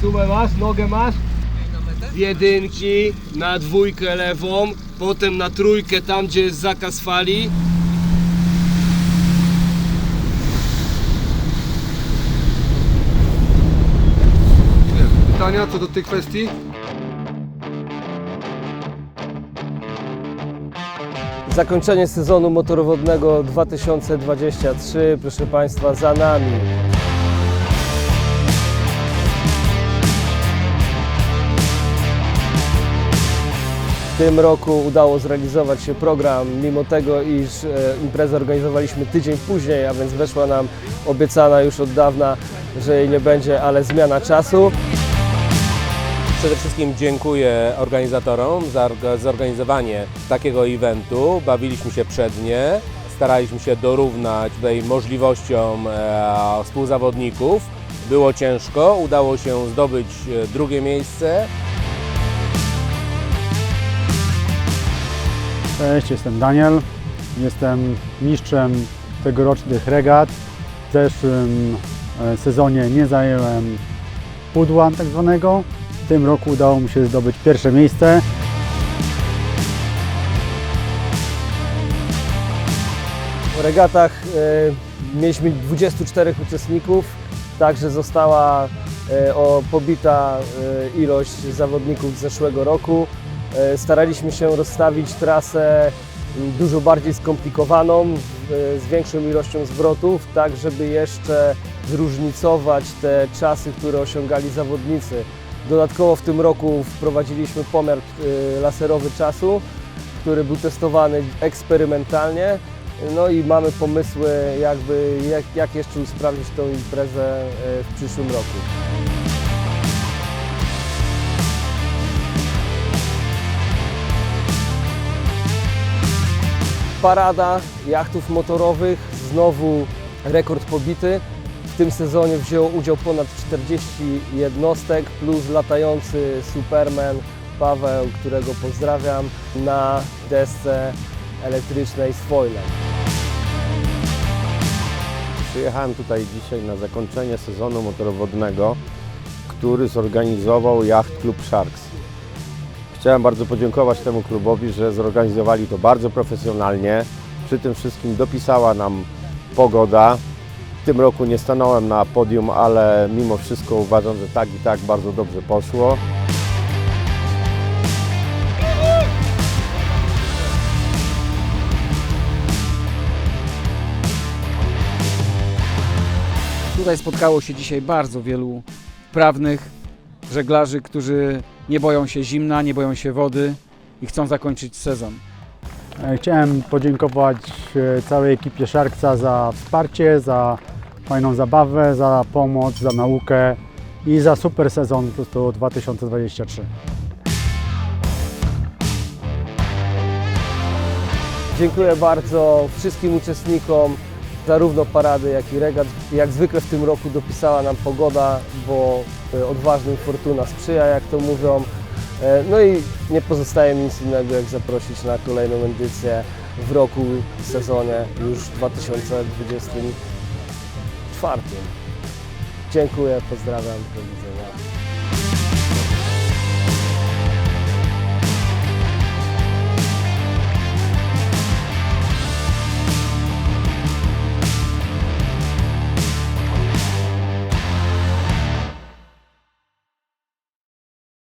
Sumę masz, nogę masz? Z jedynki na dwójkę lewą, potem na trójkę tam, gdzie jest zakaz fali. Pytania co do tej kwestii? Zakończenie sezonu motorowodnego 2023, proszę Państwa, za nami. W tym roku udało zrealizować się program, mimo tego, iż e, imprezę organizowaliśmy tydzień później, a więc weszła nam obiecana już od dawna, że jej nie będzie, ale zmiana czasu. Przede wszystkim dziękuję organizatorom za orga- zorganizowanie takiego eventu. Bawiliśmy się przednie, staraliśmy się dorównać tutaj możliwościom e, współzawodników. Było ciężko, udało się zdobyć e, drugie miejsce. Cześć, jestem Daniel. Jestem mistrzem tegorocznych regat. W zeszłym e, sezonie nie zająłem pudła tak zwanego. W tym roku udało mi się zdobyć pierwsze miejsce. W regatach e, mieliśmy 24 uczestników, także została e, o, pobita e, ilość zawodników z zeszłego roku. E, staraliśmy się rozstawić trasę dużo bardziej skomplikowaną, z większą ilością zwrotów, tak żeby jeszcze zróżnicować te czasy, które osiągali zawodnicy. Dodatkowo w tym roku wprowadziliśmy pomiar e, laserowy czasu, który był testowany eksperymentalnie. No i mamy pomysły, jakby, jak, jak jeszcze usprawnić tą imprezę e, w przyszłym roku. Parada jachtów motorowych, znowu rekord pobity. W tym sezonie wzięło udział ponad 40 jednostek plus latający Superman Paweł, którego pozdrawiam, na desce elektrycznej z foilem. Przyjechałem tutaj dzisiaj na zakończenie sezonu motorowodnego, który zorganizował Yacht Club Sharks. Chciałem bardzo podziękować temu klubowi, że zorganizowali to bardzo profesjonalnie. Przy tym wszystkim dopisała nam pogoda. W tym roku nie stanąłem na podium, ale mimo wszystko uważam, że tak i tak bardzo dobrze poszło. Tutaj spotkało się dzisiaj bardzo wielu prawnych żeglarzy, którzy nie boją się zimna, nie boją się wody i chcą zakończyć sezon. E, Chciałem podziękować e, całej ekipie Sharksa za wsparcie, za fajną zabawę, za pomoc, za naukę i za super sezon po prostu 2023. Dziękuję bardzo wszystkim uczestnikom zarówno parady, jak i regat. Jak zwykle w tym roku dopisała nam pogoda, bo e, odważnym fortuna sprzyja, jak to mówią. E, No i nie pozostaje mi nic innego, jak zaprosić na kolejną edycję w roku, w sezonie już 2024. Dziękuję, pozdrawiam, do widzenia.